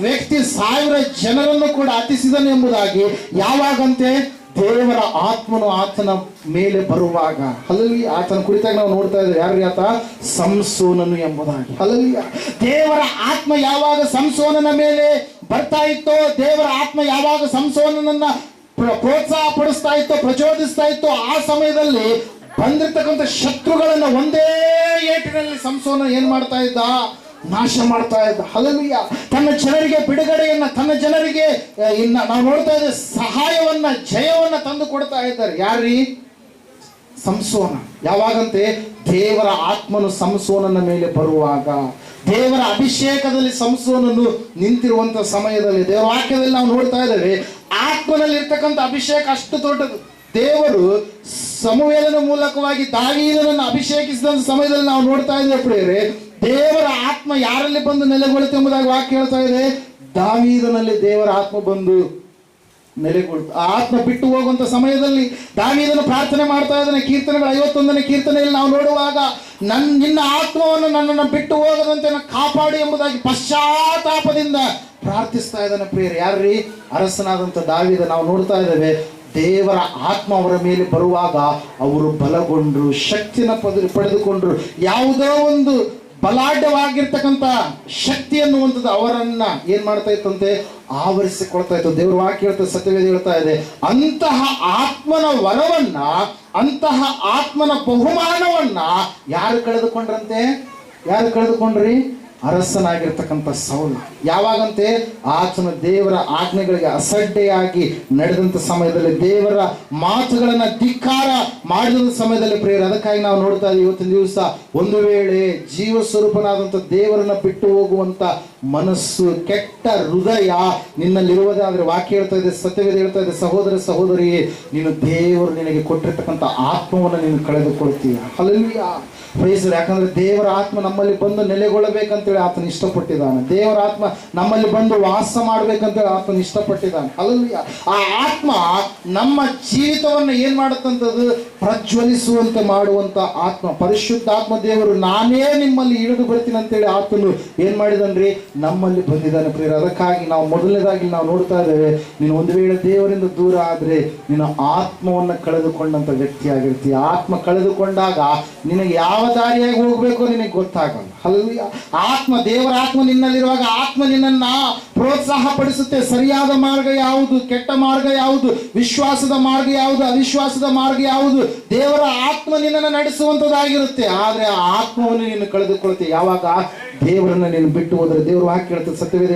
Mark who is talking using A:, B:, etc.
A: ವ್ಯಕ್ತಿ ಸಾವಿರ ಜನರನ್ನು ಕೂಡ ಅತಿಸಿದನು ಎಂಬುದಾಗಿ ಯಾವಾಗಂತೆ ದೇವರ ಆತ್ಮನು ಆತನ ಮೇಲೆ ಬರುವಾಗ. ಅಲ್ಲಿ ಆತನ ಕುರಿತಾಗಿ ನಾವು ನೋಡ್ತಾ ಇದ್ದೇವೆ ಯಾರು ಆತ? ಸಂಸೋನನು ಎಂಬುದಾಗಿ. ಅಲ್ಲಿ ದೇವರ ಆತ್ಮ ಯಾವಾಗ ಸಂಸೋನನ ಮೇಲೆ ಬರ್ತಾ ಇತ್ತೋ, ದೇವರ ಆತ್ಮ ಯಾವಾಗ ಸಂಸೋನನನ್ನ ಪ್ರ- ಪ್ರೋತ್ಸಾಹ ಪಡಿಸ್ತಾ ಇತ್ತೋ, ಪ್ರಚೋದಿಸ್ತಾ ಇತ್ತೋ, ಆ ಸಮಯದಲ್ಲಿ ಬಂದಿರ್ತಕ್ಕಂಥ ಶತ್ರುಗಳನ್ನ ಒಂದೇ ಏಟಿನಲ್ಲಿ ಸಂಸೋನ ಏನ್ ಮಾಡ್ತಾ ಇದ್ದ? ನಾಶ ಮಾಡ್ತಾ ಇದ್ದ ಹಲಲಿಯ ತನ್ನ ಜನರಿಗೆ ಬಿಡುಗಡೆಯನ್ನ, ತನ್ನ ಜನರಿಗೆ ಇನ್ನ ನಾವು ನೋಡ್ತಾ ಇದ್ದೇವೆ ಸಹಾಯವನ್ನ, ಜಯವನ್ನ ತಂದು ಕೊಡ್ತಾ ಇದ್ದಾರೆ. ಯಾರ್ರೀ? ಸಂಸೋನ. ಯಾವಾಗಂತೆ? ದೇವರ ಆತ್ಮನು ಸಂಸೋನನ ಮೇಲೆ ಬರುವಾಗ. ದೇವರ ಅಭಿಷೇಕದಲ್ಲಿ ಸಂಸೋನನ್ನು ನಿಂತಿರುವಂತ ಸಮಯದಲ್ಲಿ, ದೇವರ ವಾಕ್ಯದಲ್ಲಿ ನಾವು ನೋಡ್ತಾ ಇದ್ದೇವೆ ಆತ್ಮನಲ್ಲಿ ಇರ್ತಕ್ಕಂಥ ಅಭಿಷೇಕ ಅಷ್ಟು ದೊಡ್ಡದು. ದೇವರು ಸಮುವೇಲನ ಮೂಲಕವಾಗಿ ದಾವೀದನನ್ನು ಅಭಿಷೇಕಿಸಿದ ಸಮಯದಲ್ಲಿ ನಾವು ನೋಡ್ತಾ ಇದ್ದೇವೆ ಪ್ರಿಯರೇ ದೇವರ ಆತ್ಮ ಯಾರಲ್ಲಿ ಬಂದು ನೆಲೆಗೊಳ್ಳುತ್ತೆ ಎಂಬುದಾಗಿ ವಾಕ್ಯ ಹೇಳ್ತಾ ಇದೆ. ದಾವೀದನಲ್ಲಿ ದೇವರ ಆತ್ಮ ಬಂದು ನೆಲೆಗೊಳ್ತು ಆತ್ಮ ಬಿಟ್ಟು ಹೋಗುವಂತ ಸಮಯದಲ್ಲಿ ದಾವಿದನ ಪ್ರಾರ್ಥನೆ ಮಾಡ್ತಾ ಇದ್ದಾನೆ. ಕೀರ್ತನೆಗಳು ಐವತ್ತೊಂದನೇ ಕೀರ್ತನೆಯಲ್ಲಿ ನಾವು ನೋಡುವಾಗ ನನ್ನ ನಿನ್ನ ಆತ್ಮವನ್ನು ನನ್ನನ್ನು ಬಿಟ್ಟು ಹೋಗದಂತೆ ಕಾಪಾಡಿ ಎಂಬುದಾಗಿ ಪಶ್ಚಾತ್ತಾಪದಿಂದ ಪ್ರಾರ್ಥಿಸ್ತಾ ಇದ್ದಾನೆ ಪ್ರಿಯರು. ಯಾರ್ರೀ? ಅರಸನಾದಂಥ ದಾವಿದ ನಾವು ನೋಡ್ತಾ ಇದ್ದೇವೆ. ದೇವರ ಆತ್ಮ ಅವರ ಮೇಲೆ ಬರುವಾಗ ಅವರು ಬಲಗೊಂಡ್ರು, ಶಕ್ತಿನ ಪದ, ಪಡೆದುಕೊಂಡ್ರು. ಯಾವುದೋ ಒಂದು ಬಲಾಢ್ಯವಾಗಿರ್ತಕ್ಕಂಥ ಶಕ್ತಿ ಅನ್ನುವಂಥದ್ದು ಅವರನ್ನ ಏನ್ ಮಾಡ್ತಾ ಇತ್ತಂತೆ? ಆವರಿಸಿಕೊಳ್ತಾ ಇತ್ತು. ದೇವ್ರ ವಾಕ್ಯ ಹೇಳ್ತಾ ಸತ್ಯವೇದ ಹೇಳ್ತಾ ಇದೆ. ಅಂತಹ ಆತ್ಮನ ವರವನ್ನ, ಅಂತಹ ಆತ್ಮನ ಬಹುಮಾನವನ್ನ ಯಾರು ಕಳೆದುಕೊಂಡ್ರಂತೆ? ಯಾರು ಕಳೆದುಕೊಂಡ್ರಿ? ಅರಸನಾಗಿರ್ತಕ್ಕಂಥ ಸೌಲ. ಯಾವಾಗಂತೆ? ಆತನ ದೇವರ ಆಜ್ಞೆಗಳಿಗೆ ಅಸಡ್ಡೆಯಾಗಿ ನಡೆದಂತ ಸಮಯದಲ್ಲಿ ದೇವರ ಮಾತುಗಳನ್ನು ಧಿಕ್ಕಾರ ಮಾಡಿದಂಥ ಸಮಯದಲ್ಲಿ ಪ್ರಿಯರು, ಅದಕ್ಕಾಗಿ ನಾವು ನೋಡ್ತಾ ಇದ್ದೀವಿ ಇವತ್ತಿನ ದಿವಸ. ಒಂದು ವೇಳೆ ಜೀವ ಸ್ವರೂಪನಾದಂಥ ದೇವರನ್ನ ಬಿಟ್ಟು ಹೋಗುವಂತ ಮನಸ್ಸು ಕೆಟ್ಟ ಹೃದಯ ನಿನ್ನಲ್ಲಿರುವುದಾದ್ರೆ ವಾಕ್ಯ ಹೇಳ್ತಾ ಇದೆ, ಸತ್ಯವೇದ ಹೇಳ್ತಾ ಇದೆ, ಸಹೋದರ ಸಹೋದರಿ, ನೀನು ದೇವರು ನಿನಗೆ ಕೊಟ್ಟಿರ್ತಕ್ಕಂಥ ಆತ್ಮವನ್ನು ನೀನು ಕಳೆದುಕೊಳ್ತೀಯ. ಹಲಲಿಯ ಪ್ರೇಸರು ಯಾಕಂದ್ರೆ ದೇವರ ಆತ್ಮ ನಮ್ಮಲ್ಲಿ ಬಂದು ನೆಲೆಗೊಳ್ಳಬೇಕಂತೇಳಿ ಆತನ ಇಷ್ಟಪಟ್ಟಿದ್ದಾನೆ. ದೇವರ ಆತ್ಮ ನಮ್ಮಲ್ಲಿ ಬಂದು ವಾಸ ಮಾಡ್ಬೇಕಂತೇಳಿ ಆತನ ಇಷ್ಟಪಟ್ಟಿದ್ದಾನೆ. ಹಲಲಿಯ ಆ ಆತ್ಮ ನಮ್ಮ ಜೀವಿತವನ್ನು ಏನ್ ಮಾಡುತ್ತಂಥದ್ದು ಪ್ರಜ್ವಲಿಸುವಂತೆ ಮಾಡುವಂತ ಆತ್ಮ. ಪರಿಶುದ್ಧ ಆತ್ಮ ದೇವರು ನಾನೇ ನಿಮ್ಮಲ್ಲಿ ಇಳಿದು ಬರ್ತೀನಿ ಅಂತೇಳಿ ಆತನು ಏನ್ ಮಾಡಿದನ್ರಿ? ನಮ್ಮಲ್ಲಿ ಬಂದಿದ್ದಾನೆ ಪ್ರಿಯರ. ಅದಕ್ಕಾಗಿ ನಾವು ಮೊದಲನೇದಾಗಿ ನಾವು ನೋಡ್ತಾ ಇದ್ದೇವೆ, ನೀನು ಒಂದು ವೇಳೆ ದೇವರಿಂದ ದೂರ ಆದರೆ ನಿನ್ನ ಆತ್ಮವನ್ನು ಕಳೆದುಕೊಂಡಂಥ ವ್ಯಕ್ತಿ ಆಗಿರ್ತೀಯ ಆತ್ಮ ಕಳೆದುಕೊಂಡಾಗ ನಿನಗೆ ಯಾವ ದಾರಿಯಾಗಿ ಹೋಗಬೇಕು ನಿನಗೆ ಗೊತ್ತಾಗಲ್ಲ. ಅಲ್ಲಿ ಆತ್ಮ, ದೇವರ ಆತ್ಮ ನಿನ್ನಲ್ಲಿರುವಾಗ ಆತ್ಮ ನಿನ್ನನ್ನ ಪ್ರೋತ್ಸಾಹ ಪಡಿಸುತ್ತೆ ಸರಿಯಾದ ಮಾರ್ಗ ಯಾವುದು? ಕೆಟ್ಟ ಮಾರ್ಗ ಯಾವುದು? ವಿಶ್ವಾಸದ ಮಾರ್ಗ ಯಾವುದು? ಅವಿಶ್ವಾಸದ ಮಾರ್ಗ ಯಾವುದು? ದೇವರ ಆತ್ಮ ನಿನ್ನನ್ನು ನಡೆಸುವಂತದ್ದಾಗಿರುತ್ತೆ. ಆದ್ರೆ ಆ ಆತ್ಮವನ್ನು ನೀನು ಕಳೆದುಕೊಳ್ತೀಯ. ಯಾವಾಗ? ದೇವರನ್ನ ನೀನು ಬಿಟ್ಟು ಹೋದರೆ ದೇವರು വാക്കിയെടുത്ത് സത്യവേദ